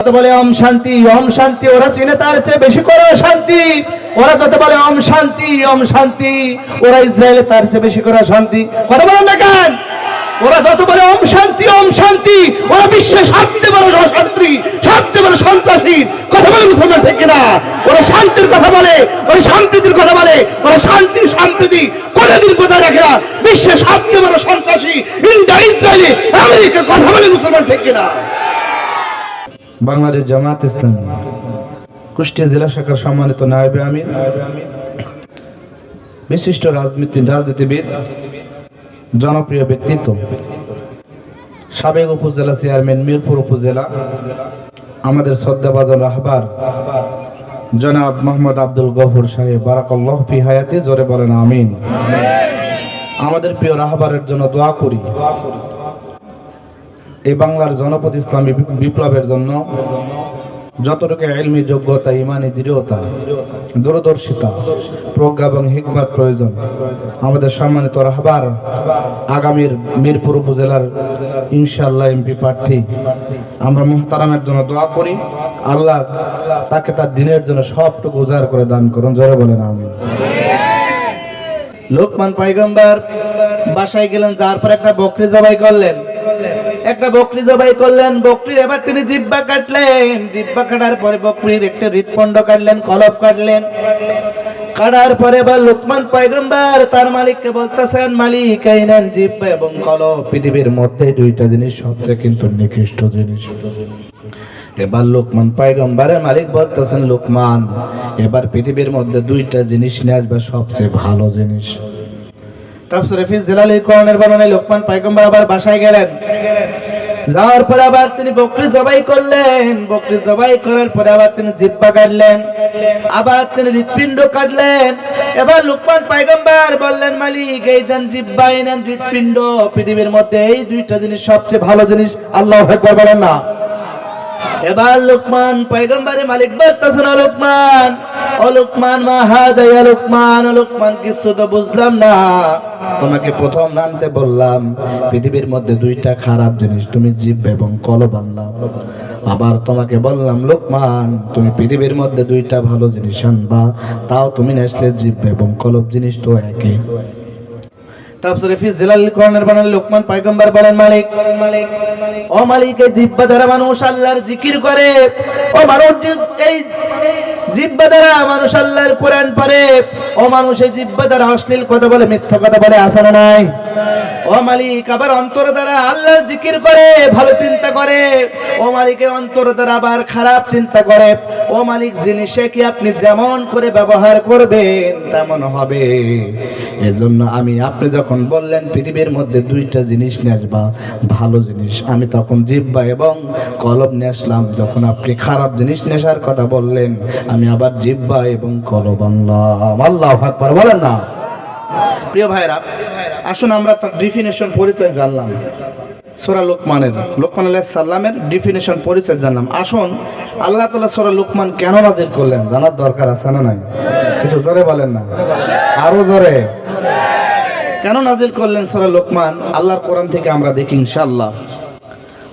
যত বলে ওম শান্তি ওম শান্তি, ওরা চিনে তার চেয়ে বেশি করে শান্তি ওরা যত বলে ওম শান্তি ওম শান্তি, ওরা ইসরায়েলে তার চেয়ে বেশি করে শান্তি কথা বলেন না কেন? ওরা যত বলে ওম শান্তি ওম শান্তি, ওরা বিশ্বের সবচেয়ে বড় অশান্তি সবচেয়ে বড় সন্ত্রাসী। কথা বলে মুসলমান ঠিক কিনা? ওরা শান্তির কথা বলে, ওরা সম্প্রীতির কথা বলে, ওরা শান্তির সম্প্রীতি কোনদিন কোথায় রাখে না। বিশ্বের সবচেয়ে বড় সন্ত্রাসী ইন্ডিয়া ইসরায়েলি। আমেরিকার কথা বলে মুসলমান ঠিক কিনা? বাংলাদেশ জামাত ইসলামী। কুষ্টিয়া জেলা শাখার সম্মানিত নায়েবে আমিন বিশিষ্ট রাজনীতি রাজনীতিবিদ, জনপ্রিয় ব্যক্তিত্ব। সাবেক উপজেলা চেয়ারম্যান মিরপুর উপজেলা। আমাদের শ্রদ্ধাভাজন রাহবার, জনাব মোহাম্মদ আব্দুল গফুর সাহেব। বারাকাল্লাহ ফি হায়াতে, জোরে বলেন আমিন। আমাদের প্রিয় রাহবারের জন্য দোয়া করি। এই বাংলার জনপদ ইসলামী বিপ্লবের জন্য যতটুকু এলমি যোগ্যতা, ইমানি, দৃঢ়তা, দূরদর্শিতা, প্রজ্ঞা এবং হিকমার প্রয়োজন, আমাদের সম্মানিত রাহবার আগামীর মিরপুর উপজেলার ইনশাল্লাহ এমপি প্রার্থী, আমরা মুহতারামের জন্য দোয়া করি, আল্লাহ তাকে তার দিনের জন্য সবটুকু উজাড় করে দান করুন, জোরে বলেন আমি লোকমান পাইগম্বার, বাসায় গেলেন যার পর একটা বকরি জবাই করলেন। একটা বকরি জবাই করলেন, বকরির এবার তিনি জিব্বা কাটলেন। জিব্বা কাটার পরে বকরির একটা হৃৎপণ্ড কাটলেন কলব কাটলেন। কাটার পরে এবার লোকমান পাইগম্বার তার মালিককে বলতেছেন, মালিক, এই নেন জিব্বা এবং কলব পৃথিবীর মধ্যে দুইটা জিনিস সবচেয়ে কিন্তু নিকৃষ্ট জিনিস। এবার লোকমান পাইগম্বারের মালিক বলতেছেন, লোকমান, এবার পৃথিবীর মধ্যে দুইটা জিনিস নিয়ে আসবে সবচেয়ে ভালো জিনিস। তারপরে ফিজ জেলালি করণের বর্ণনে লোকমান আবার বাসায় গেলেন। যাওয়ার পরে আবার তিনি বকরি জবাই করলেন। বকরি জবাই করার পরে আবার তিনি জিব্বা কাটলেন। আবার তিনি হৃৎপিণ্ড কাটলেন। এবার লোকমান পাইগম্বর বললেন, মালিক, এই দেন জিব্বা, এই নেন হৃৎপিণ্ড। পৃথিবীর মধ্যে এই দুইটা জিনিস সবচেয়ে ভালো জিনিস, আল্লাহ একবার বলেন না। এবার লোকমান, পয়গম্বারে মালিক বলতেছেন লোকমান, ও লোকমান, মা হাদা ইয়া লোকমান, ও লোকমান, কিছু তো বুঝলাম না। তোমাকে প্রথম নামতে বললাম, পৃথিবীর মধ্যে দুইটা খারাপ জিনিস, তুমি জিভ এবং কলব আনলাম আবার তোমাকে বললাম, লোকমান, তুমি পৃথিবীর মধ্যে দুইটা ভালো জিনিস আনবা, তাও তুমি নেসলে জিভ এবং কলব জিনিস তো একই। তারপরে ফিস জেলাল কর্ণের বানান, লোকমান পয়গম্বর বলেন, মালিক, ও মালিক, এই জিব্বা দ্বারা মানুষ আল্লাহর জিকির করে। ও মানুষ এই জিব্বা দ্বারা মানুষ আল্লাহর কোরআন পড়ে, ও মানুষ এই জিব্বা দ্বারা অশ্লীল কথা বলে, মিথ্যা কথা বলে আসে না নাই? ও মালিক, আবার অন্তর দ্বারা আল্লাহর জিকির করে, ভালো চিন্তা করে। ও মালিকে অন্তর দ্বারা আবার খারাপ চিন্তা করে। ও মালিক, জিনিসে কি আপনি যেমন করে ব্যবহার করবেন, তেমন হবে। এজন্য আমি আপনি যখন বললেন, পৃথিবীর মধ্যে দুইটা জিনিস নিয়ে আসবা, ভালো জিনিস। আমি তখন জিব্বা এবং কলব নিয়ে আসলাম। যখন আপনি খারাপ জিনিস নেশার কথা বললেন, আমি আবার জিব্বা এবং কলব আনলাম। আল্লাহ আকবার, বলেন না। প্রিয় ভাইরা আসুন আমরা তার ডিফিনেশন পরিচয় জানলাম। সোরা লোকমানের, লোকমান আল্লাহ সাল্লামের ডিফিনেশন পরিচয় জানলাম। আসুন, আল্লাহ তালা সোরা লোকমান কেন নাজিল করলেন? জানার দরকার আছে না নাই? কিছু জোরে বলেন না। আরও জোরে। কেন নাজিল করলেন সোরা লোকমান? আল্লাহর কোরআন থেকে আমরা দেখি ইনশাল্লাহ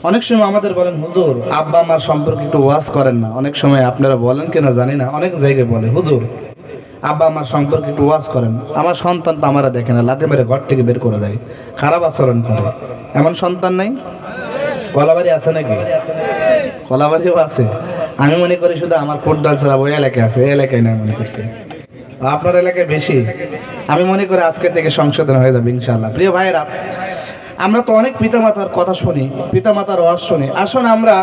অনেক সময় আমাদের বলেন, হুজুর, আব্বা আমার সম্পর্কে একটু ওয়াজ করেন না। অনেক সময় আপনারা বলেন কিনা জানি না, অনেক জায়গায় বলে, হুজুর, আব্বা আমার সম্পর্কে একটু ওয়াজ করেন। আমার সন্তান তো আমারা দেখে না লাতে মেরে ঘর থেকে বের করে দেয়, খারাপ আচরণ করে। এমন সন্তান নাই? কলাবাড়ি আছে নাকি? কলাবাড়িও আছে। আমি মনে করি শুধু আমার ফুটবল ছাড়া ওই এলাকায় আছে এলাকায় না মনে করছি। আপনার এলাকায় বেশি? আমি মনে করি আজকে থেকে সংশোধন হয়ে যাবে ইনশাল্লাহ প্রিয় ভাইয়েরা, আমরা তো অনেক পিতামাতার কথা শুনি, পিতামাতার ওয়াজ শুনি। আসুন আমরা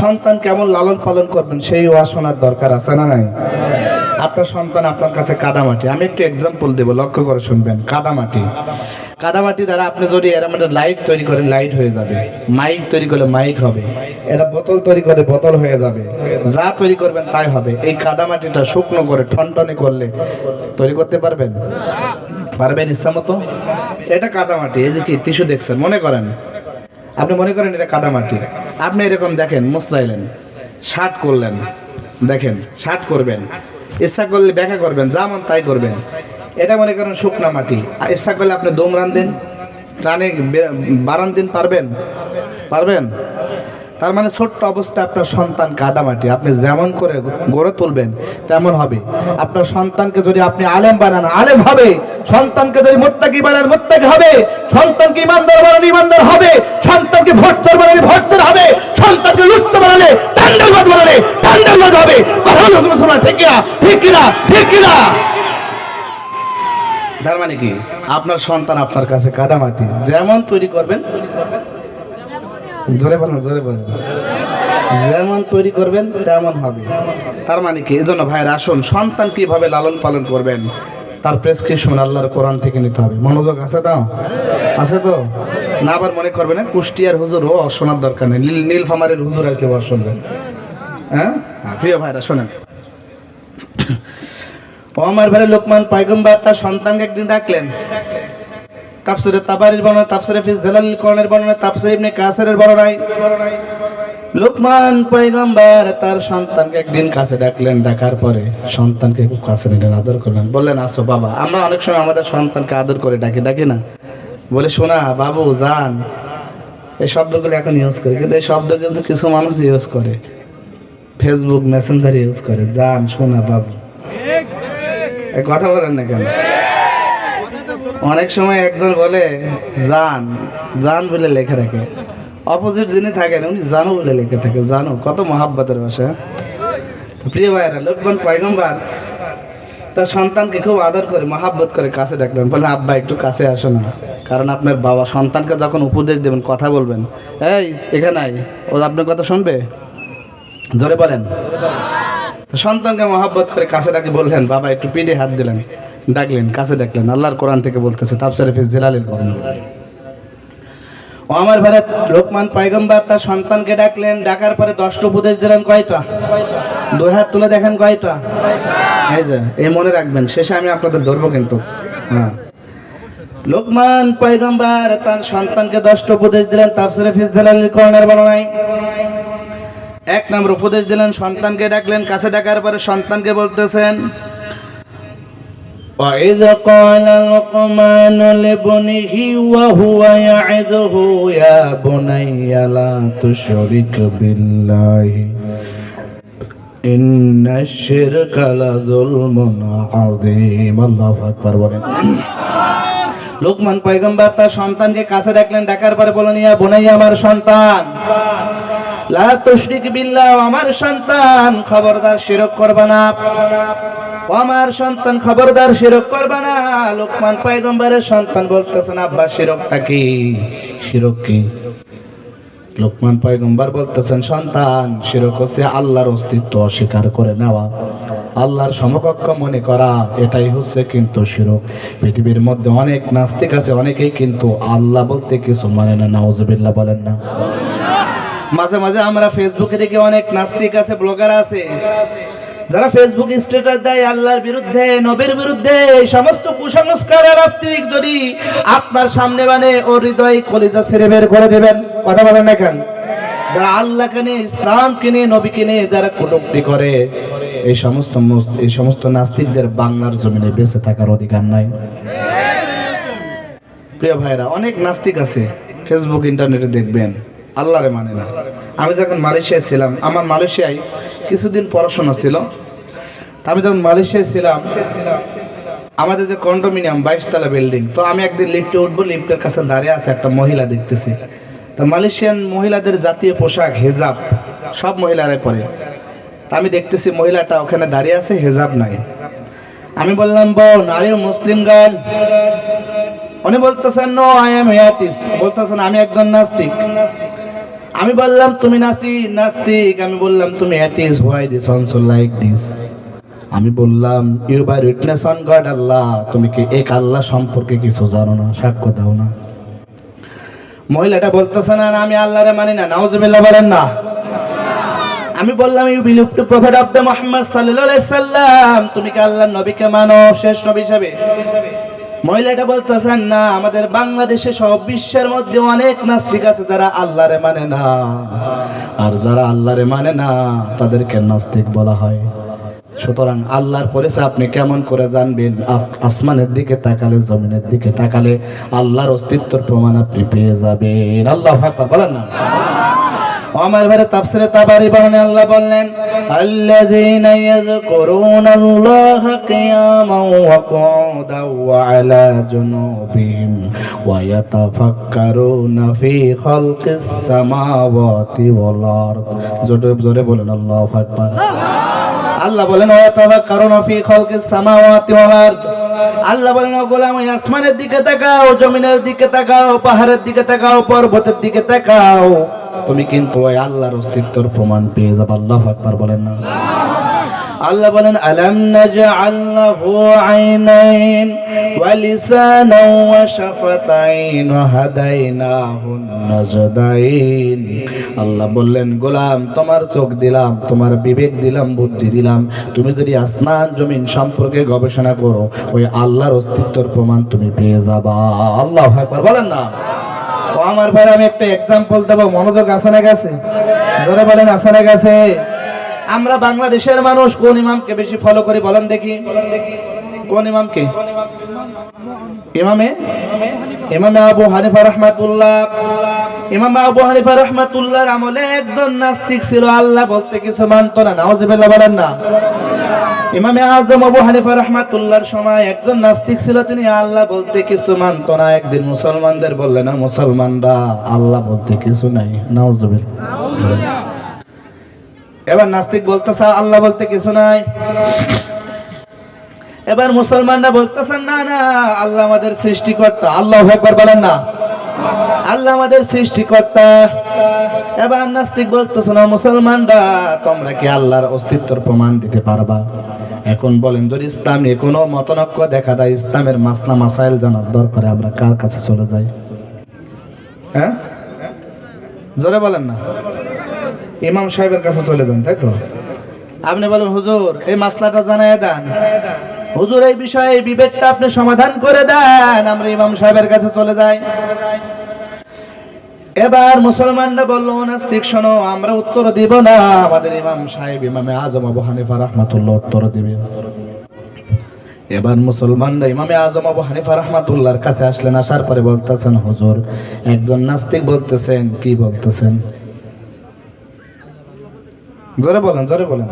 সন্তান কেমন লালন পালন করবেন, সেই ওয়াজ শোনার দরকার আছে না নাই? আপনার সন্তান আপনার কাছে কাদামাটি। আমি একটু এক্সাম্পল দেবো, লক্ষ্য করে শুনবেন। কাদামাটি। কাদামাটি দ্বারা আপনি যদি এরা মধ্যে লাইট তৈরি করেন লাইট হয়ে যাবে। মাইক তৈরি করলে মাইক হবে। এরা বোতল তৈরি করে বোতল হয়ে যাবে। যা তৈরি করবেন তাই হবে। এই কাদামাটিটা শুকনো করে ঠনটনে করলে তৈরি করতে পারবেন? পারবেন ইচ্ছা মতো? এটা কাদামাটি। এই যে কি টিস্যু দেখছেন, মনে করেন? আপনি মনে করেন এটা কাদামাটি। আপনি এরকম দেখেন, মুসরাইলেন শার্ট করলেন। দেখেন শার্ট করবেন। ইচ্ছা করলে ব্যাখ্যা করবেন যা মন তাই করবেন। এটা মনে করেন শুকনা মাটি। আর ইচ্ছা করলে আপনি দম রান দিন রানে বারান দিন পারবেন? পারবেন? তার মানে ছোট্ট অবস্থায় আপনার সন্তান কাদামাটি আপনি যেমন করে গড়ে তুলবেন, তেমন হবে। আপনার সন্তানকে যদি আপনি আলেম বানান, আলেম হবে। সন্তানকে যদি মোত্তাকি বানান, মোত্তাকি হবে। সন্তানকে ইমানদার বানান, ইমানদার হবে। সন্তানকে ভোটচর বানালে ভোটচর হবে। সন্তানকে লুচ্চ বানালে টান্ডালবাজ বানালে টান্ডালবাজ হবে। কথা মুসলমান, ঠিক কিনা? ঠিক কিনা? ঠিক কিনা? তার মানে কি? আপনার সন্তান আপনার কাছে কাদামাটি যেমন তৈরি করবেন জোরে বলেন জোরে বলেন। যেমন তৈরি করবেন তেমন হবে। তার মানে কি? এই জন্য ভাইয়ের আসুন সন্তান কীভাবে লালন পালন করবেন তার প্রেসক্রিপশন আল্লাহর কোরআন থেকে নিতে হবে। মনোযোগ আছে তো? আছে তো? না আবার মনে করবে না কুষ্টিয়ার হুজুর ও শোনার দরকার নেই। নীল নীলফামারের হুজুর আসলে বস শুনবেন হ্যাঁ? হ্যাঁ, প্রিয় ভাইরা শোনেন। আমার ভাই লোকমান পয়গম্বর তার সন্তানকে একদিন ডাকলেন। তাফসিরে তাবারির বর্ণনা, তাফসিরে ফিস জালালিল কোরআনের বর্ণনা, তাফসিরে ইবনে কাসিরের বর্ণনায় লোকমান পয়গম্বর তার সন্তানকে একদিন কাছে ডাকলেন, ডাকার পরে সন্তানকে খুব কাছে নিলেন, আদর করলেন। বললেন, আসো বাবা, আমরা অনেক সময় আমাদের সন্তানকে আদর করে ডাকি ডাকি না? বলে, শোনা, বাবু, যান। এই শব্দগুলো এখন ইউজ করি, কিন্তু এই শব্দ কিন্তু কিছু মানুষ ইউজ করে। ফেসবুক মেসেঞ্জার ইউজ করে, যান, শোনা, বাবু। কথা বলেন না কেন? অনেক সময় একজন বলে, জান জান বলে লেখা রাখে অপোজিট যিনি থাকেন, উনি জানো বলে লেখে থাকে। জানো, কত মহাব্বতের ভাষা। প্রিয় ভাইরা লোকমান পয়গম্বর তার সন্তানকে খুব আদর করে, মহাব্বত করে কাছে ডাকলেন। বললেন, আব্বা, একটু কাছে আসো না। কারণ আপনার বাবা সন্তানকে যখন উপদেশ দেবেন, কথা বলবেন, এই, এখানে ও আপনার কথা শুনবে? জোরে বলেন। সন্তানকে মহাব্বত করে কাছে ডাকে বললেন, বাবা, একটু পিঠে হাত দিলেন। ডাকলেন, কাছে ডাকলেন। আল্লাহর কোরআন থেকে বলতেছে তাপসারে ফিস জেলালিল কোরআন ও আমার ভারত লোকমান পয়গম্বর তার সন্তানকে ডাকলেন, ডাকার পরে দশটা উপদেশ দিলেন কয়টা? দুই হাত তুলে দেখেন কয়টা? এই যে, এই মনে রাখবেন, শেষে আমি আপনাদের ধরবো কিন্তু। হ্যাঁ। লোকমান পয়গম্বর তার সন্তানকে দশটা উপদেশ দিলেন তাফসিরে ফিস জেলালিল কোরআনের বর্ণনায় এক নম্বর উপদেশ দিলেন, সন্তানকে ডাকলেন, কাছে ডাকার পরে সন্তানকে বলতেছেন وإذ قال لقمان لابنه وهو يعظه يا بني لا تشرك بالله إن الشرك لظلم عظيم الله أكبر বলেন লোকমান পয়গম্বর তার সন্তানকে কাছে ডাকলেন ডাকার পরে বলেন ইয়া বোনাইয়া আমার সন্তান লা তুশরিক বিল্লাহ আমার সন্তান খবরদার শিরক করবা না ও আমার সন্তান খবরদার, শিরক করবে না। লোকমান পয়গম্বরের সন্তান বলতেছেন, আব্বা, শিরকটা কি? শিরক কি? লোকমান পয়গম্বর বলতেছেন, সন্তান, শিরক হচ্ছে আল্লাহর অস্তিত্ব অস্বীকার করে নেওয়া। আল্লাহর সমকক্ষ মনে করা, এটাই হচ্ছে কিন্তু শিরক। পৃথিবীর মধ্যে অনেক নাস্তিক আছে, অনেকেই কিন্তু আল্লাহ বলতে কিছু মানে না, নাউজুবিল্লাহ বলেন না। মাঝে মাঝে আমরা ফেসবুকে দেখি অনেক নাস্তিক আছে ব্লগার আছে। যারা ফেসবুক স্ট্যাটাস দেয়, আল্লাহর বিরুদ্ধে, নবীর বিরুদ্ধে, এই সমস্ত কুসংস্কারের আস্তিক যদি আপনার সামনে মানে ও হৃদয় কলিজা ছেড়ে বের করে দেবেন, কথা বলেন এখন যারা আল্লাহকে নিয়ে, ইসলামকে নিয়ে, নবীকে নিয়ে যারা কটুক্তি করে, এই সমস্ত এই সমস্ত নাস্তিকদের বাংলার জমিনে বেঁচে থাকার অধিকার নাই। প্রিয় ভাইরা, অনেক নাস্তিক আছে ফেসবুক ইন্টারনেটে দেখবেন, আল্লাহরে মানে না। আমি যখন মালয়েশিয়ায় ছিলাম, আমার মালয়েশিয়ায় কিছুদিন পড়াশোনা ছিল। আমি যখন মালয়েশিয়ায় ছিলাম, আমাদের যে কন্ডোমিনিয়াম, বাইশতলা বিল্ডিং, তো আমি একদিন লিফটে উঠবো, লিফটের কাছে দাঁড়িয়ে আছে একটা মহিলা দেখতেছি। তা মালয়েশিয়ান মহিলাদের জাতীয় পোশাক, হেজাব, সব মহিলারাই পরে। তা আমি দেখতেছি মহিলাটা ওখানে দাঁড়িয়ে আছে, হেজাব নাই। আমি বললাম, বোন আরে মুসলিম গান উনি বলতেছেন নো আই এম অ্যাটিস্ট বলতেছেন, আমি একজন নাস্তিক। আমি বললাম তুমি নাস্তি নাস্তিক। আমি বললাম তুমি atheist why this also like this আমি বললাম you bear witness on God Allah. তুমি কি এক আল্লাহ সম্পর্কে কিছু জানো না সাক্ষ্য দাও না? মহিলাটা বলতেছে না, আমি আল্লাহরে মানি না নাউজুবিল্লাহ বলেন না। আমি বললাম you believe to prophet of the Muhammad সাল্লাল্লাহু আলাইহি সাল্লাম। তুমি কি আল্লাহর নবীকে মানো শেষ নবী হিসাবে? মহিলাটা বলতেছেন, না, আমাদের বাংলাদেশে সব বিশ্বের মধ্যে অনেক নাস্তিক আছে যারা আল্লাহরে মানে না। আর যারা আল্লাহরে মানে না, তাদেরকে নাস্তিক বলা হয়। সুতরাং আল্লাহর পরিচয় আপনি কেমন করে জানবেন? আসমানের দিকে তাকালে, জমিনের দিকে তাকালে আল্লাহর অস্তিত্বর প্রমাণ আপনি পেয়ে যাবেন। আল্লাহ বলেন না। আমার ঘরে তাফসিরে তাবারি বর্ণে আল্লাহ বললেন, আল্লাযীনা ইয়াযকুরুনাল্লাহা কিয়ামান ওয়া কুউদান ওয়া আলা জুনুবিহিম ওয়া ইয়াতাফাক্কারুনা ফি খালকিস সামাওয়াতি ওয়াল আরদ। জোরে জোরে বলেন, আল্লাহু আকবার। আল্লাহ বলেন, ওয়া ইয়াতাফাক্কারুনা ফি খালকিস সামাওয়াতি ওয়াল আরদ। আল্লাহ বলেন, ও গোলাম, ওই আসমানের দিকে তাকাও, জমিনের দিকে তাকাও, পাহাড়ের দিকে তাকাও, পর্বতের দিকে তাকাও। তুমি কিন্তু ওই আল্লাহর অস্তিত্বের প্রমাণ পেয়ে যাবে, আল্লাহ আকবার বলেন না। আল্লাহ বলেন, আলাম নাজআল আইনাইন আল্লাহ বললেন, গোলাম, তোমার চোখ দিলাম, তোমার বিবেক দিলাম, বুদ্ধি দিলাম। তুমি যদি আসমান, জমিন সম্পর্কে গবেষণা করো, ওই আল্লাহর অস্তিত্বের প্রমাণ তুমি পেয়ে যাবা। আল্লাহ একবার বলেন না। ও আমার ভাই আমি একটা এক্সাম্পল দেবো। মনোযোগ আছে না গেছে? জোরে বলেন, আছে না গেছে? আমরা বাংলাদেশের মানুষ, কোন ইমামকে বেশি ফলো করি বলেন দেখি। কোন ইমামকে? ইমামে? ইমামে আবু হানিফা রহমাতুল্লাহ। ইমাম আবু হানিফা রহমাতুল্লাহর আমলে একজন নাস্তিক ছিল, আল্লাহ বলতে কিছু মানতো না। নাউজুবিল্লাহ বলেন না। ইমামে আজম আবু হানিফা রহমাতুল্লাহর সময় একজন নাস্তিক ছিল, তিনি আল্লাহ বলতে কিছু মানতো না। একদিন মুসলমানদের বললেন না, মুসলমানরা আল্লাহ বলতে কিছু নাই। নাউজুবিল্লাহ। এবার নাস্তিক বলতেছে, আল্লাহ বলতে কিছু নাই। এবার মুসলমানরা বলতেছেন না না, আল্লাহ আমাদের সৃষ্টিকর্তা। আল্লাহ একবার বলেন না। আল্লাহ আমাদের সৃষ্টিকর্তা। এবার নাস্তিক বলতেছে, না, মুসলমানরা, তোমরা কি আল্লাহর অস্তিত্বের প্রমাণ দিতে পারবা? এখন বলেন, যদি ইসলাম নিয়ে কোনো মতনক্য দেখা দেয়, ইসলামের মাসলা মাসাইল জানার দরকারে আমরা কার কাছে চলে যাই? হ্যাঁ? জোরে বলেন না। ইমাম সাহেবের কাছে চলে যান, তাই তো? আপনি বলেন, হুজুর, এই মাসলাটা জানায় দেন। হুজুর, এই বিষয়ে এই আপনি সমাধান করে দেন। আমরা ইমাম সাহেবের কাছে চলে যাই। এবার মুসলমানরা বলল নাস্তিক, শোনো, আমরা উত্তর দিব না। আমাদের ইমাম সাহেব, ইমামে আজম আবু হানিফা রহমাতুল্লাহ উত্তর দিবেন। এবার মুসলমানরা ইমামে আজম আবু হানিফা রহমাতুল্লাহর কাছে আসলেন, আসার পরে বলতেছেন, হুজুর, একজন নাস্তিক বলতেছেন, কি বলতেছেন? জোরে বলেন জোরে বলেন।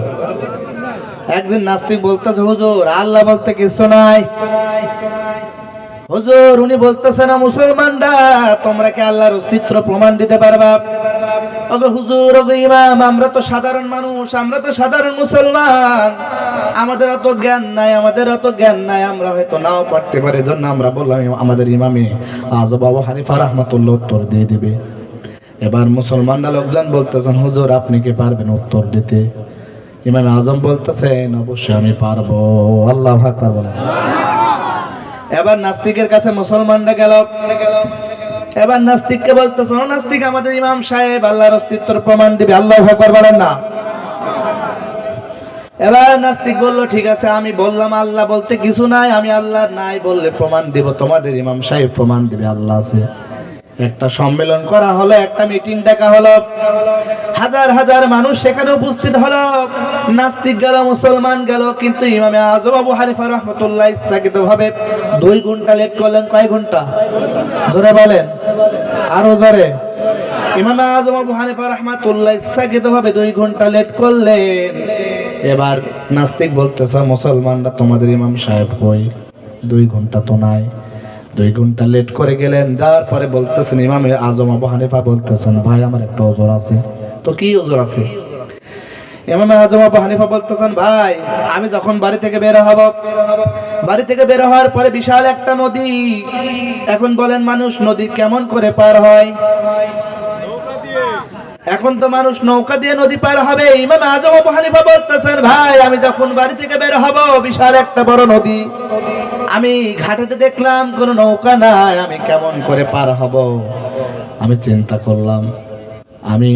একজন নাস্তিক বলতেছে, হুজুর, আল্লাহ বলতে কিছু নাই। হুজুর, উনি বলতেছে না, মুসলমানরা, তোমরা কি আল্লাহর অস্তিত্ব প্রমাণ দিতে পারবা? ওগো হুজুর ওগো ইমাম, আমরা তো সাধারণ মানুষ, আমরা তো সাধারণ মুসলমান। আমাদের অত জ্ঞান নাই, আমাদের অত জ্ঞান নাই, আমরা হয়তো নাও পারতে পারি। জন্য আমরা বললাম আমাদের ইমামে আজ বাবা হানিফা রহমাতুল্লাহ উত্তর দিয়ে দেবে। এবার মুসলমানরা লোকজন বলতেছেন, হুজুর, আপনি কি পারবেন উত্তর দিতে? ইমাম আজম বলতেছেন, অবশ্যই আমি পারব। আল্লাহ আকবার বলেন। এবার নাস্তিকের কাছে মুসলমানরা গেল। এবার নাস্তিককে বলতেছে "ও নাস্তিক, আমাদের ইমাম সাহেব আল্লাহর অস্তিত্বের প্রমাণ দিবে। আল্লাহ আকবার বলেন না। এবার নাস্তিক বলল, ঠিক আছে, আমি বললাম আল্লাহ বলতে কিছু নাই, আমি আল্লাহ নাই বললে প্রমাণ দিব। তোমাদের ইমাম সাহেব প্রমাণ দিবে, আল্লাহ আছে। একটা সম্মেলন করা হলো, একটা মিটিং ডাকা হলো। হাজার হাজার মানুষ সেখানে উপস্থিত হলো। নাস্তিক গেল, মুসলমান গেল, কিন্তু ইমামে আজম আবু হানিফা রহমতুল্লাহ ইচ্ছাকৃত ভাবে দুই ঘণ্টা লেট করলেন, কয় ঘণ্টা? জোরে বলেন। আরও জোরে। ইমামে আজম আবু হানিফা রহমাতুল্লাহ ইচ্ছাকৃত ভাবে দুই ঘণ্টা লেট করলেন। এবার নাস্তিক বলতেছে, মুসলমানরা তোমাদের ইমাম সাহেব কই? দুই ঘণ্টা তো নাই। দুই ঘণ্টা লেট করে গেলেন, যাওয়ার পরে বলতেছেন, ইমাম আজম আবু হানিফা বলতেছেন, ভাই, আমার একটা ওজোর আছে। তো কি ওজোর আছে? ইমামে আজম আবু হানিফা বলতেছেন, ভাই, আমি যখন বাড়ি থেকে বের হব, বাড়ি থেকে বের হওয়ার পরে বিশাল একটা নদী। এখন বলেন মানুষ, নদী কেমন করে পার হয়? এখন তো মানুষ নৌকা দিয়ে নদী পার হবে। ইমাম আজম আবু হানিফা বলতেছেন, ভাই, আমি যখন বাড়ি থেকে বের হব, বিশাল একটা বড় নদী। আমি ঘাটেতে দেখলাম কোনো নৌকা নাই, আমি কেমন করে পার হব? আমি চিন্তা করলাম, আমি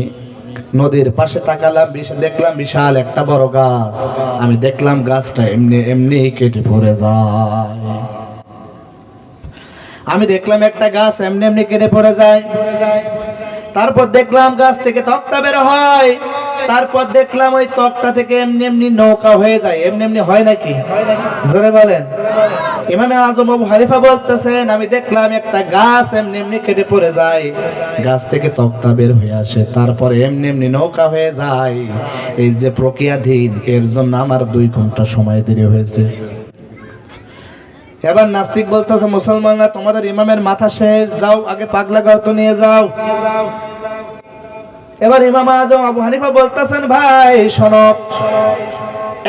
নদীর পাশে তাকালাম দেখলাম বিশাল একটা বড় গাছ। আমি দেখলাম গাছটা এমনি এমনি কেটে পড়ে যায়। আমি দেখলাম একটা গাছ এমনি এমনি কেটে পড়ে যায়। তারপর দেখলাম গাছ থেকে তক্তা বের হয়। তারপর দেখলাম ওই তক্তা থেকে এমনি এমনি নৌকা হয়ে যায়। এমনি এমনি হয় নাকি? জোরে বলেন। ইমামে আজম আবু হানিফা বলতেছেন, আমি দেখলাম একটা গাছ এমনি এমনি কেটে পড়ে যায়। গাছ থেকে তক্তা বের হয়ে আসে, তারপরে এমনি এমনি নৌকা হয়ে যায়। এই যে প্রক্রিয়াধীন, এর জন্য আমার দুই ঘণ্টা সময় দেরি হয়েছে। এবার নাস্তিক বলতেছে, মুসলমানরা তোমাদের ইমামের মাথা শেষ যাও, আগে পাগলা গর্ত নিয়ে যাও। এবার ইমাম আজম আবু হানিফা বলতেছেন, ভাই, শোনো,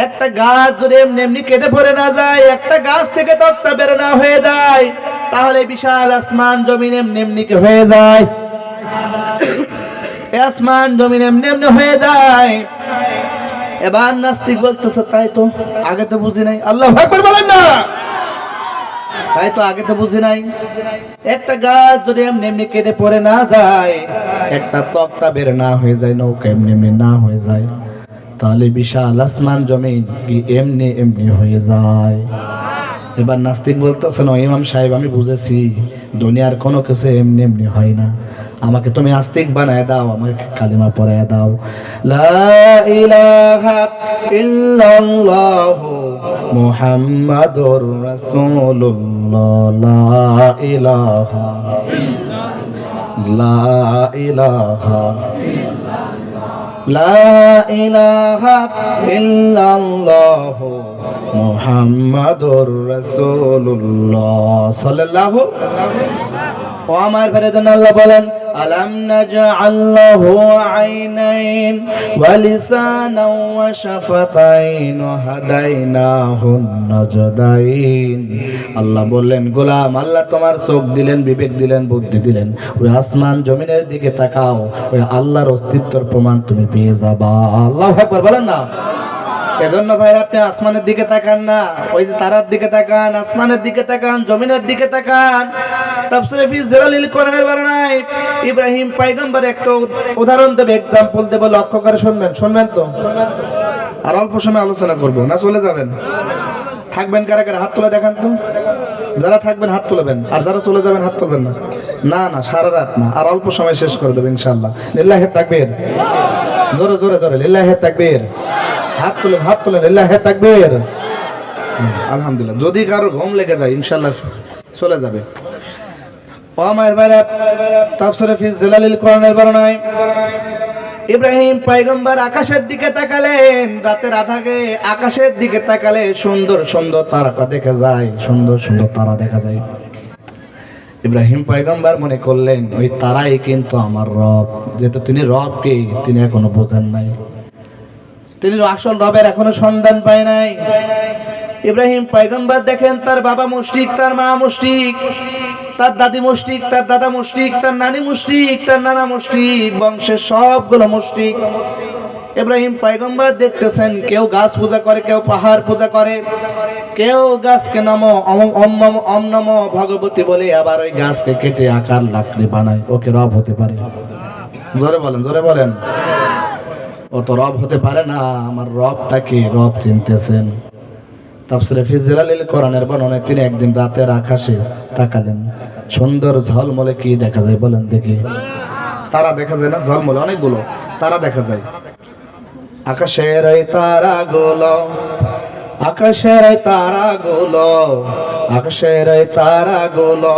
একটা গাছ যদি এমনি এমনি কেটে পড়ে না যায়, একটা গাছ থেকে তক্তা বের না হয়ে যায়, তাহলে বিশাল আসমান জমিন এমনি এমনি হয়ে যায়? আসমান জমিন এমনি এমনি হয়ে যায়। এবার নাস্তিক বলতেছে, তাই তো, আগে তো বুঝি নাই। আল্লাহ বলেন না। তাই তো আগে তো বুঝি নাই। একটা গাছ যদি এমনি এমনি কেটে পড়ে না যায়, একটা তক্তা বের না হয়ে যায়, নৌকা এমনি এমনি না হয়ে যায়, তাহলে বিশাল আসমান জমিন কি এমনি এমনি হয়ে যায়। এবার নাস্তিক বলতেছেন "ও ইমাম সাহেব, আমি বুঝেছি, দুনিয়ার কোনো কিছু এমনি এমনি হয় না। আমাকে তুমি আস্তিক বানায় দাও, আমাকে কালিমা পড়ায় দাও। লা ইলাহা ইল্লাল্লাহ মুহাম্মাদুর রাসূলুল্লাহ, লা ইলাহা লা ইলাহা লা ইলাহা ইল্লাল্লাহ মুহাম্মাদুর রাসূলুল্লাহ, সাল্লাল্লাহু ও আমার ফেরেজন আল্লাহ বলেন লাহু আইনাইন ওয়া লিসানাও ওয়া শাফাতাইন ওয়া হাদাইনাহু আল্লাহ বললেন, গোলাম, আল্লাহ তোমার চোখ দিলেন, বিবেক দিলেন, বুদ্ধি দিলেন। ওই আসমান জমিনের দিকে তাকাও, ওই আল্লাহর অস্তিত্বর প্রমাণ তুমি পেয়ে যাবা। আল্লাহ বলেন না। এজন্য ভাই আপনি আসমানের দিকে তাকান না ওই যে তারার দিকে তাকান আসমানের দিকে তাকান জমিনের দিকে তাকান তাফসিরে ফি জিলালিল কোরআনের বর্ণনায় ইব্রাহিম পয়গম্বর একটা উদাহরণ দেবে एग्जांपल দেব লক্ষ্য করে শুনবেন শুনবেন তো আর অল্প সময় আলোচনা করব না চলে যাবেন থাকবেন কারা কারা হাত তুলে দেখান তো যারা থাকবেন হাত তুলবেন। আর যারা চলে যাবেন হাত তুলবেন না। না না সারা রাত না। আর অল্প সময় শেষ করে দেবেন ইনশাআল্লাহ। লিল্লাহি তাকবীর। জোরে জোরে জোরে লিল্লাহি তাকবীর। হাত তুলেন হাত তুলেন লিল্লাহি তাকবীর। হুম, আলহামদুলিল্লাহ। যদি কারও ঘুম লেগে যায় ইনশাল্লাহ চলে যাবে। ও আমার বাইরে তাফসিরে ফি জিলালিল কোরআনের বর্ণনায় ইব্রাহিম পয়গম্বর আকাশের দিকে তাকালেন, রাতের আধাগে আকাশের দিকে তাকালে সুন্দর সুন্দর তারকা দেখা যায়, সুন্দর সুন্দর তারা দেখা যায়। ইব্রাহিম পয়গম্বর মনে করলেন, ওই তারাই কিন্তু আমার রব, যেহেতু তিনি রবকে তিনি এখনও বোঝেন নাই। তিনি আসল রবের এখনও সন্ধান পায় নাই। ইব্রাহিম পয়গম্বর দেখেন তার বাবা মুশরিক, তার মা মুশরিক। তার দাদি মুশরিক, তার দাদা মুশরিক, তার নানি মুশরিক, তার নানা মুশরিক, বংশের সবগুলো মুশরিক। ইব্রাহিম পয়গম্বর দেখতেছেন, কেউ গাছ পূজা করে, কেউ পাহাড় পূজা করে, কেউ গাছকে নম অম নম ভগবতী বলে আবার ওই গাছকে কেটে আকার লাকড়ি বানায়, ওকে রব হতে পারে। জোরে বলেন জোরে বলেন। ও তো রব হতে পারে না, আমার রবটাকে রব চিনতেছেন। তাফসিরে ফিজিলালিল কোরআনের বর্ণনায় তিনি একদিন রাতের আকাশে তাকালেন। সুন্দর ঝলমলে কি দেখা যায় বলেন দেখি। তারা দেখা যায় না, ঝলমলে অনেকগুলো। তারা দেখা যায়। আকাশের এই তারাগুলো, আকাশের এই তারাগুলো, আকাশের এই তারাগুলো,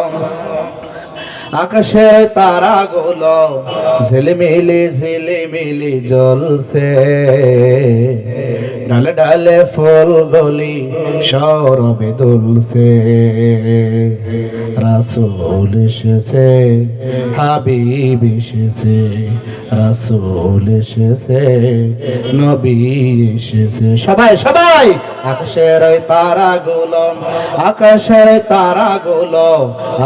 আকাশের তারাগুলো ঝিলমিলি, ঝিলিমিলি জ্বলছে। ডালে ডালে ফুল গলি সৌরভে দুলছে। রাসুল এসেছে, হাবিব এসেছে, রাসুল এসেছে, নবী এসেছে। সবাই সবাই! আকাশের ওই তারাগুলো আকাশের তারা তারাগুলো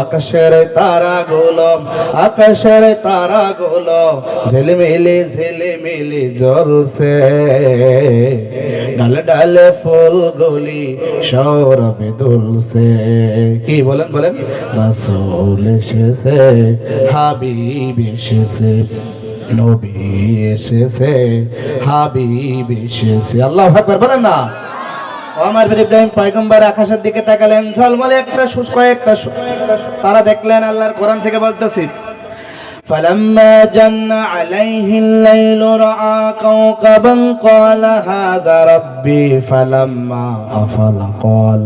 আকাশের তারা তারাগুলো আকাশের তারা তারাগুলো ঝিলমিলি ঝিলমিলি জ্বলছে। ডালে ডালে ফুলগুলি সৌরভে দুলছে কি বলেন বলেন? রাসূল এসেছে, হাবিব এসেছে, নবী এসেছে, হাবিব এসেছে। আল্লাহ বলেন না। আমার বীর ইব্রাহিম পয়গম্বর আকাশের দিকে তাকালেন, ঝলমলে একটা শুষ্ক একটা তারা দেখলেন আল্লাহর কোরআন থেকে বলতেছি فلما جن عليه الليل رأى كوكبا قال هذا ربي فلما أفل قال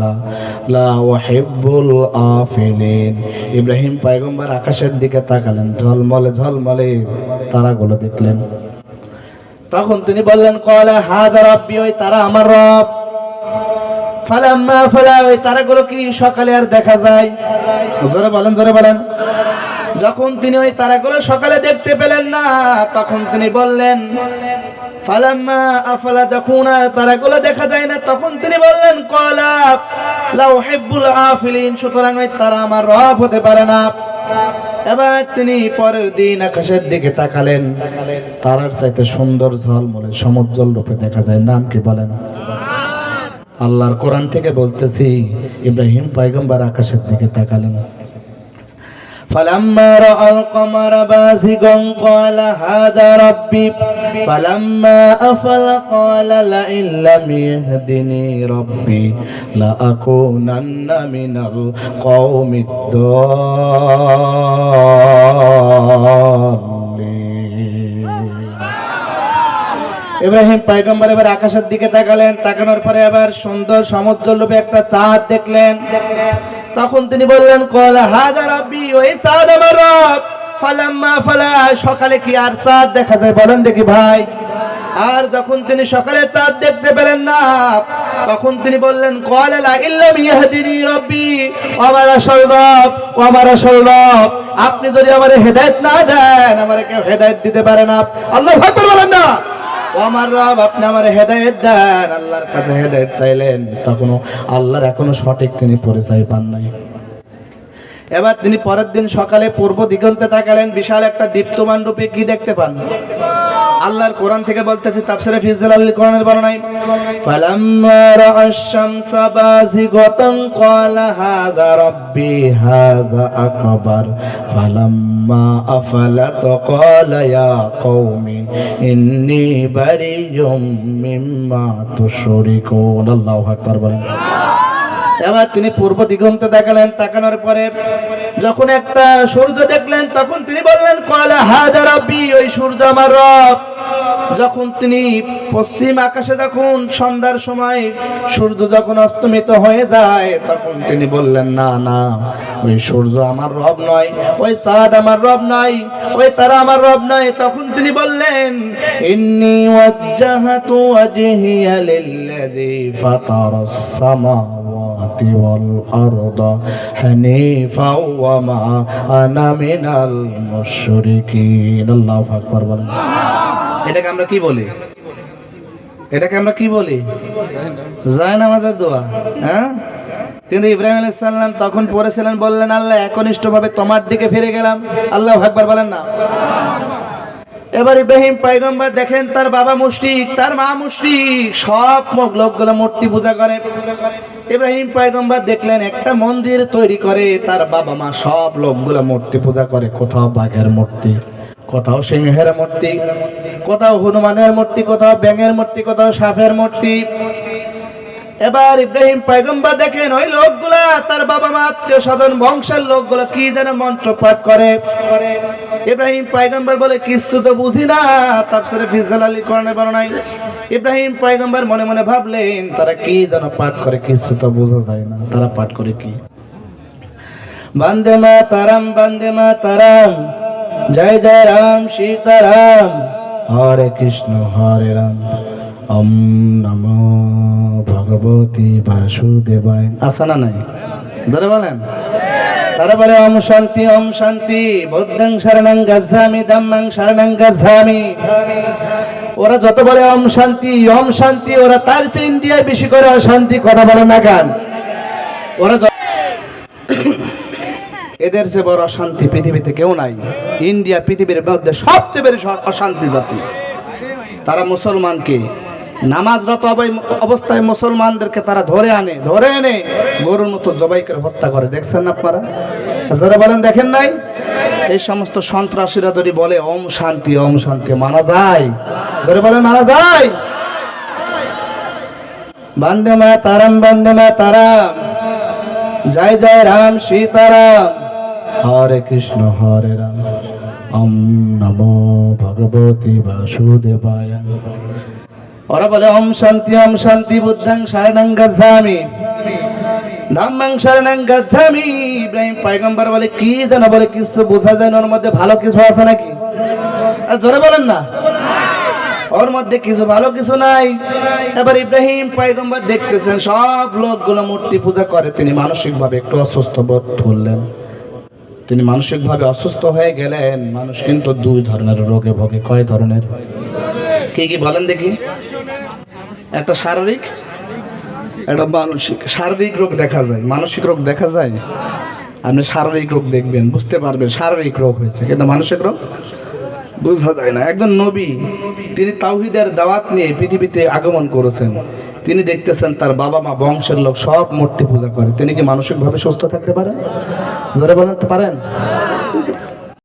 لا أحب الآفلين ইব্রাহিম পয়গম্বর আকাশের দিকে তাকালেন ঝলমলে ঝলমলে তারাগুলো দেখলেন তখন তিনি বললেন কলা হাজার রব্বি ওই তারা আমার রব ফালাম্মা ফালা ওই তারাগুলো কি সকালে আর দেখা যায় জোরে বলেন জোরে বলেন যখন তিনি ওই তারাগুলো সকালে দেখতে পেলেন না, তখন তিনি বললেন, ফালাম্মা আফালা যখন আর তারাগুলো দেখা যায় না, তখন তিনি বললেন, কলা লাউ হিব্বুল আফিলিন, সুতরাং ওই তারা আমার রব হতে পারে না। এবার তিনি পরের দিন আকাশের দিকে তাকালেন। তারার চাইতে সুন্দর ঝলমলে সমুজ্জ্বল রূপে দেখা যায়। নাম কি বলেন? আল্লাহর কোরআন থেকে বলতেছি, ইব্রাহিম পয়গম্বর আকাশের দিকে তাকালেন। فلما رأى القمر بازغا قال هذا ربي فلما أفل قال لئن لم يهدني ربي لأكونن من القوم الضالين ইব্রাহিম পয়গম্বর এবার আকাশের দিকে তাকালেন তাকানোর পরে আবার সুন্দর সমুদ্র লোভে একটা চাঁদ দেখলেন তখন তিনি বললেন, কল হাজার রব্বি ওই চাঁদ আমার রব। ফালাম্মা ফালা, সকালে কি আর চাঁদ দেখা যায় বলেন দেখি ভাই। আর যখন তিনি সকালে চাঁদ দেখতে পেলেন না, তখন তিনি বললেন, কল লা ইল্লাম ইয়াহদিনি রব্বি আমার আসল রব, ও আমার আসল রব। আপনি যদি আমার হেদায়েত না দেন, আমার কেউ হেদায়েত দিতে পারে না। আল্লাহ আকবার বলেন না। আমার রব, আপনি আমার হেদায়েত দেন। আল্লাহর কাছে হেদায়েত চাইলেন তখনও আল্লাহর এখনও সঠিক তিনি পরিচয় পান নাই। এবার তিনি পরের দিন সকালে পূর্ব দিগন্তে তাকালেন, বিশাল একটা দীপ্তমান রূপে কি দেখতে পান? আল্লাহর কোরআন থেকে বলতেছে, তাফসিরে ফিজল আল কোরআনের বর্ণনায়, ফালাম্মা রাআশ শামসা বাযিগাতান ক্বালা হাযা রাব্বি হাযা আকবার, ফালাম্মা আফালাত ক্বালা ইয়া কওমি, ইন্নী বারিয়ুম মিম্মা তুশরিকুন। আল্লাহু আকবার বলেন। এবার তিনি পূর্ব দিগন্তে দেখালেন, তাকানোর পরে যখন একটা সূর্য দেখলেন, তখন তিনি বললেন কলা হাজার ওই সূর্য আমার রব। যখন তিনি পশ্চিম আকাশে যখন সন্ধ্যার সময় সূর্য যখন অস্তমিত হয়ে যায়, তখন তিনি বললেন, না না, ওই সূর্য আমার রব নয়, ওই চাঁদ আমার রব নয়, ওই তারা আমার রব নয়। তখন তিনি বললেন, ইন্নি ওয়াজ্জাহাতু ওয়াজহিয়া লিল্লাযী ফাতারাস সামাওয়াতি। হানিফা ওয়া মা আনা মিনাল মুশরিকিন আল্লাহু আকবার বলেন এটাকে আমরা কি বলি? এটাকে আমরা কি বলি? যায় নামাজের দোয়া হ্যাঁ? কিন্তু ইব্রাহিম আলাইসাল্লাম তখন পড়েছিলেন, বললেন, আল্লাহ একনিষ্ঠভাবে তোমার দিকে ফিরে গেলাম। আল্লাহ একবার বলেন না। এবার ইব্রাহিম পাইগম্বর দেখেন তার বাবা মুশরিক তার মা মুশরিক সব লোকগুলো মূর্তি পূজা করে। ইব্রাহিম পাইগম্বর দেখলেন একটা মন্দির তৈরি করে, তার বাবা মা সব লোকগুলো মূর্তি পূজা করে, কোথাও বাঘের মূর্তি, কোথাও সিংহের মূর্তি, কোথাও হনুমানের মূর্তি, কোথাও ব্যাঙের মূর্তি, কোথাও সাপের মূর্তি। এবার ইব্রাহিম পয়গম্বর দেখেন ওই লোকগুলা, তার বাবা মা আত্মীয় স্বজন, বংশের লোকগুলা কি যেন মন্ত্র পাঠ করে। ইব্রাহিম পয়গম্বর বলে কিছু তো বুঝি না, তাফসিরে ফিজাল আলী কোরআনের বর্ণনায়। ইব্রাহিম পয়গম্বর মনে মনে ভাবলেন, তারা কি যেন পাঠ করে কিছু তো বোঝা যায় না, তারা পাঠ করে কি? বন্দে মা তারাম বন্দে মা তারাম জয় জয় রাম সীতারাম, হরে কৃষ্ণ, হরে রাম। ওম নমো ভগবতী বাসুদেবায়। আছে না নাই? ধরে বলেন। তারা বলে, ওম শান্তি ওম শান্তি। বৌদ্ধং শরণং গচ্ছামি, ধম্মং শরণং গচ্ছামি। ওরা যত বলে, ওম শান্তি ওম শান্তি, ওরা তার চেয়ে ইন্ডিয়ায় বেশি করে অশান্তি কথা বলে না গান ওরা য- এদের সে বড় অশান্তি পৃথিবীতে কেউ নাই। ইন্ডিয়া পৃথিবীর মধ্যে সবচেয়ে বেশি অশান্তি জাতি। তারা মুসলমানকে নামাজরত অবৈ- অবস্থায় মুসলমানদেরকে তারা ধরে আনে, ধরে এনে গরুর মতো জবাই করে হত্যা করে। দেখছেন আপনারা? যারা বলেন, দেখেন নাই? এই সমস্ত সন্ত্রাসীরা যদি বলে, ওম শান্তি ওম শান্তি, মারা যায়। যারা বলেন, মারা যায়। বন্দে মা তারাম বন্দে মা তারাম জয় জয় রাম, সীতারাম। হরে কৃষ্ণ, হরে রাম। ওম নমো ভগবতী বাসুদেবায়। ওরা বলে ওম শান্তি ওম শান্তি বুদ্ধাং শরণং গচ্ছামি। ধাম্মাং শরণং গচ্ছামি। ইব্রাহিম পয়গম্বর বলে, কি যেন বলে, কিছু বোঝা যায় না, ওর মধ্যে ভালো কিছু আছে নাকি? জোরে বলেন না। ওর মধ্যে কিছু ভালো কিছু নাই। এবার ইব্রাহিম পয়গম্বর দেখতেছেন, সব লোকগুলো মূর্তি পূজা করে। তিনি মানসিকভাবে একটু অসুস্থ বোধ করলেন। তিনি মানসিকভাবে অসুস্থ হয়ে গেলেন। মানুষ কিন্তু দুই ধরনের রোগে ভোগে। কয় ধরনের? কি কি বলেন দেখি। একটা শারীরিক, একটা মানসিক। শারীরিক রোগ দেখা যায়, মানসিক রোগ দেখা যায়? আপনি শারীরিক রোগ দেখবেন, বুঝতে পারবেন শারীরিক রোগ হয়েছে, কিন্তু মানসিক রোগ বোঝা যায় না। একজন নবী, তিনি তাওহিদের দাওয়াত নিয়ে পৃথিবীতে আগমন করেছেন। তিনি দেখতেছেন তার বাবা মা বংশের লোক সব মূর্তি পূজা করে। তিনি কি মানসিকভাবে সুস্থ থাকতে পারেন? জোরে বলতে পারেন?